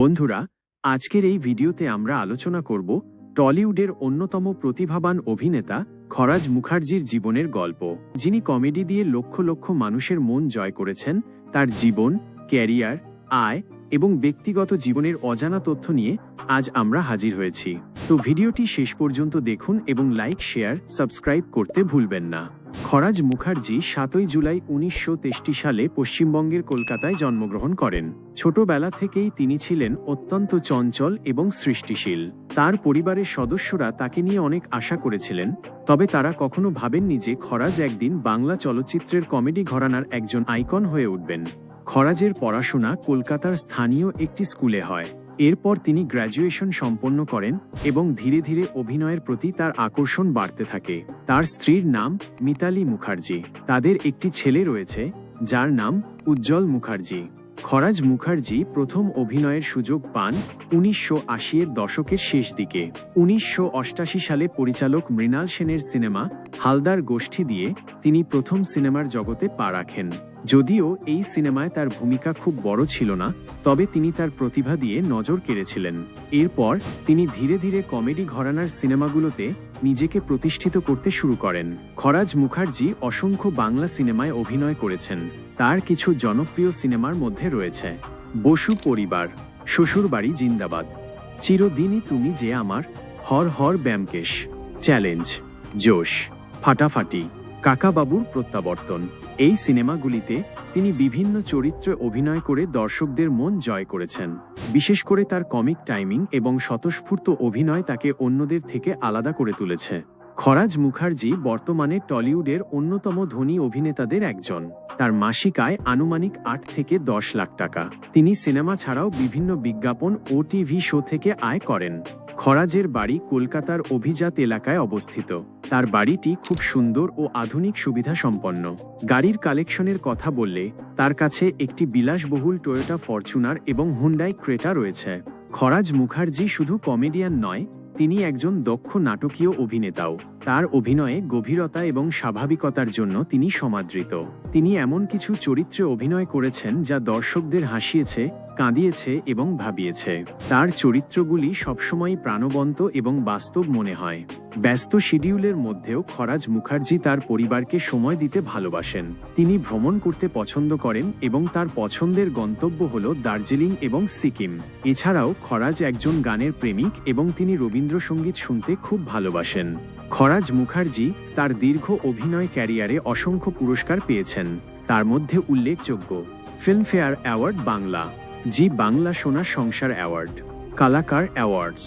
বন্ধুরা, আজকের এই ভিডিওতে আমরা আলোচনা করব টলিউডের অন্যতম প্রতিভাবান অভিনেতা খরাজ মুখার্জির জীবনের গল্প। যিনি কমেডি দিয়ে লক্ষ লক্ষ মানুষের মন জয় করেছেন, তার জীবন, ক্যারিয়ার, আয় এবং ব্যক্তিগত জীবনের অজানা তথ্য নিয়ে আজ আমরা হাজির হয়েছি। তো ভিডিওটি শেষ পর্যন্ত দেখুন এবং লাইক, শেয়ার, সাবস্ক্রাইব করতে ভুলবেন না। খরাজ মুখার্জি সাতই জুলাই উনিশশো সালে পশ্চিমবঙ্গের কলকাতায় জন্মগ্রহণ করেন। ছোটবেলা থেকেই তিনি ছিলেন অত্যন্ত চঞ্চল এবং সৃষ্টিশীল। তার পরিবারের সদস্যরা তাকে নিয়ে অনেক আশা করেছিলেন, তবে তারা কখনো ভাবেননি যে খরাজ একদিন বাংলা চলচ্চিত্রের কমেডি ঘরানার একজন আইকন হয়ে উঠবেন। খরাজের পড়াশোনা কলকাতার স্থানীয় একটি স্কুলে হয়। এরপর তিনি গ্র্যাজুয়েশন সম্পন্ন করেন এবং ধীরে ধীরে অভিনয়ের প্রতি তার আকর্ষণ বাড়তে থাকে। তার স্ত্রীর নাম মিতালি মুখার্জি। তাদের একটি ছেলে রয়েছে, যার নাম উজ্জ্বল মুখার্জি। খরাজ মুখার্জি প্রথম অভিনয়ের সুযোগ পান উনিশশো এর দশকের শেষ দিকে। উনিশশো সালে পরিচালক মৃণাল সেনের সিনেমা হালদার গোষ্ঠী দিয়ে তিনি প্রথম সিনেমার জগতে পা রাখেন। যদিও এই সিনেমায় তার ভূমিকা খুব বড় ছিল না, তবে তিনি তার প্রতিভা দিয়ে নজর কেড়েছিলেন। এরপর তিনি ধীরে ধীরে কমেডি ঘরানার সিনেমাগুলোতে নিজেকে প্রতিষ্ঠিত করতে শুরু করেন। খরাজ মুখার্জি অসংখ্য বাংলা সিনেমায় অভিনয় করেছেন। তার কিছু জনপ্রিয় সিনেমার মধ্যে রয়েছে। বসু পরিবার শ্বশুরবাড়ি জিন্দাবাদ। চিরদিনই তুমি যে আমার হর হর ব্যামকেশ চ্যালেঞ্জ, জোশ, ফাটাফাটি, কাকাবাবুর প্রত্যাবর্তন। এই সিনেমাগুলিতে তিনি বিভিন্ন চরিত্রে অভিনয় করে দর্শকদের মন জয় করেছেন। বিশেষ করে তার কমিক টাইমিং এবং স্বতঃস্ফূর্ত অভিনয় তাকে অন্যদের থেকে আলাদা করে তুলেছে। খরাজ মুখার্জি বর্তমানে টলিউডের অন্যতম ধনী অভিনেতাদের একজন। তার মাসিক আয় আনুমানিক আট থেকে দশ লাখ টাকা। তিনি সিনেমা ছাড়াও বিভিন্ন বিজ্ঞাপন ও টিভি শো থেকে আয় করেন। খরাজের বাড়ি কলকাতার অভিজাত এলাকায় অবস্থিত। তার বাড়িটি খুব সুন্দর ও আধুনিক সুবিধা সম্পন্ন গাড়ির কালেকশনের কথা বললে, তার কাছে একটি বিলাসবহুল টয়োটা ফরচুনার এবং হুন্ডাই ক্রেটা রয়েছে। খরাজ মুখার্জি শুধু কমেডিয়ান নয় তিনি একজন দক্ষ নাটকীয় অভিনেতাও। তার অভিনয়ে গভীরতা এবং স্বাভাবিকতার জন্য তিনি সমাদৃত। তিনি এমন কিছু চরিত্রে অভিনয় করেছেন যা দর্শকদের হাসিয়েছে, কাঁদিয়েছে এবং ভাবিয়েছে। তার চরিত্রগুলি সবসময় প্রাণবন্ত এবং বাস্তব মনে হয়। ব্যস্ত শিডিউলের মধ্যেও খরাজ মুখার্জি তার পরিবারকে সময় দিতে ভালোবাসেন। তিনি ভ্রমণ করতে পছন্দ করেন এবং তার পছন্দের গন্তব্য হল দার্জিলিং এবং সিকিম। এছাড়াও খরাজ একজন গানের প্রেমিক এবং তিনি রবীন্দ্রসঙ্গীত শুনতে খুব ভালোবাসেন। খরাজ মুখার্জি তার দীর্ঘ অভিনয় ক্যারিয়ারে অসংখ্য পুরস্কার পেয়েছেন। তার মধ্যে উল্লেখযোগ্য Filmfare award Bangla, Zee Bangla Sonar Sansar award, Kalakar awards.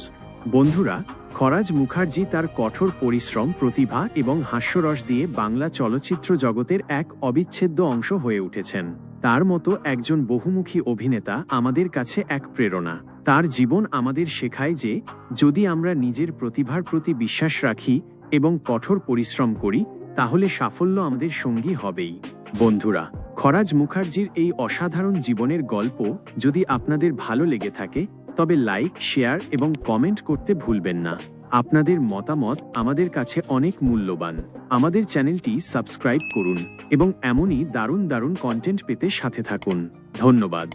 বন্ধুরা, খরাজ মুখার্জি তার কঠোর পরিশ্রম, প্রতিভা এবং হাস্যরস দিয়ে বাংলা চলচ্চিত্র জগতের এক অবিচ্ছেদ্য অংশ হয়ে উঠেছেন। তার মতো একজন বহুমুখী অভিনেতা আমাদের কাছে এক প্রেরণা। তার জীবন আমাদের শেখায় যে, যদি আমরা নিজের প্রতিভার প্রতি বিশ্বাস রাখি এবং কঠোর পরিশ্রম করি, তাহলে সাফল্য আমাদের সঙ্গী হবেই। বন্ধুরা, খরাজ মুখার্জির এই অসাধারণ জীবনের গল্প যদি আপনাদের ভালো লেগে থাকে, তবে লাইক, শেয়ার এবং কমেন্ট করতে ভুলবেন না। আপনাদের মতামত আমাদের কাছে অনেক মূল্যবান। আমাদের চ্যানেলটি সাবস্ক্রাইব করুন এবং এমনই দারুণ দারুণ কন্টেন্ট পেতে সাথে থাকুন। ধন্যবাদ।